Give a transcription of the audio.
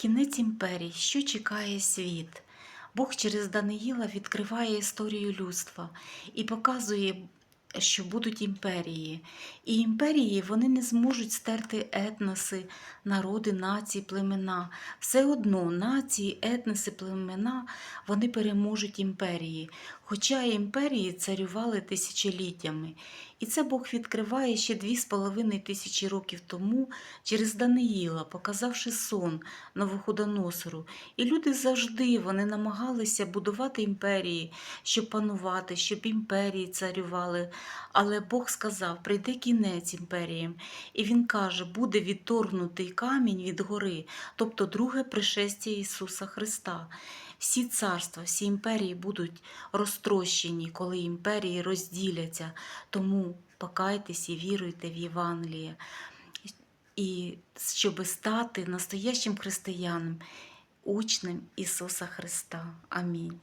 Кінець імперій, що чекає світ. Бог через Даниїла відкриває історію людства і показує, що будуть імперії. І імперії вони не зможуть стерти етноси, народи, нації, племена. Все одно нації, етноси, племена вони переможуть імперії. Хоча імперії царювали тисячоліттями. І це Бог відкриває ще дві з половиною тисячі років тому через Даниїла, показавши сон Новоходоносору. І люди завжди вони намагалися будувати імперії, щоб панувати, щоб імперії царювали. Але Бог сказав: прийде кінець імперіям. І Він каже, буде відторгнутий камінь від гори, тобто друге пришестя Ісуса Христа. Всі царства, всі імперії будуть розтрощені, коли імперії розділяться. Тому покайтесь і віруйте в Євангеліє. І щоб стати настоящим християном, учнем Ісуса Христа. Амінь.